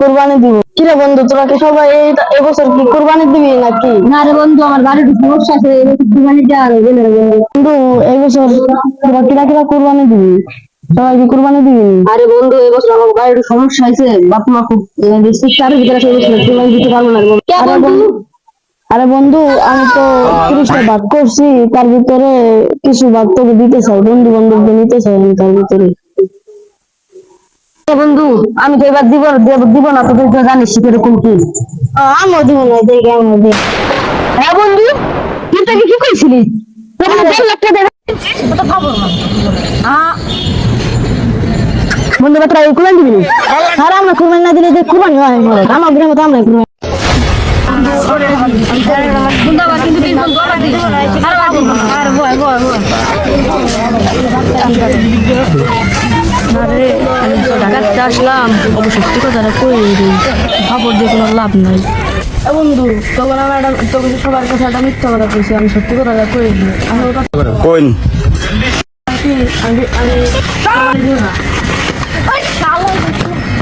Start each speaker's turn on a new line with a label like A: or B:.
A: কোরবানি দিব। কি রে বন্ধু তোরা কি সবাই এই এবছর কি কোরবানি দিবি নাকি?
B: না রে বন্ধু আমার বাড়ির সমস্যা আছে একটুখানি দেওয়া হবে না বন্ধু।
A: বন্ধু এই বছর তোরা কিরা কিরা কোরবানি দিবি? সবাই কি কোরবানি দিবি?
B: আরে বন্ধু এবছর আমার বাড়ির একটু সমস্যা হয়েছে বাপ মা খুব শিক্ষার ভিতরে তোমায় দিতে পারব না বন্ধু।
A: আরে বন্ধু? আরে বন্ধু আমি তো তিরিশটা ভাগ করছি তার ভিতরে কিছু ভাগ তোকে দিতে চাই বন্ধু বান্ধবকে নিতে চাই আমি তার ভিতরে।
B: বন্ধু আমি তো এবার দিব দেব- দিব না তোদের তো জানিস কীরকম কি।
A: আমিও দিব না দেখে আমিও দিব
B: হ্যাঁ বন্ধু তুই তাকে কি কইছিলি? তোর দেড় লাখ টাকা দেবে।
A: বন্ধু তোরা এই কোরবানি দিবি আর আমরা কোরবানি না দিলে যে কোরবানি হয় না আমার গ্রামে তো আমরা কোরবানি।
B: আরে। বয় বয় বয়
A: আরে আমি তো ঢাকাতে আসলাম অবশ্য সত্যি কথাটা কই দিই খবর দিয়ে কোনো লাভ নাই বন্ধু তখন আমার একটা তখন সবার কাছে একটা মিথ্যা কথা কইছি আমি সত্যি কথাটা কই দিই আমি আমি আমি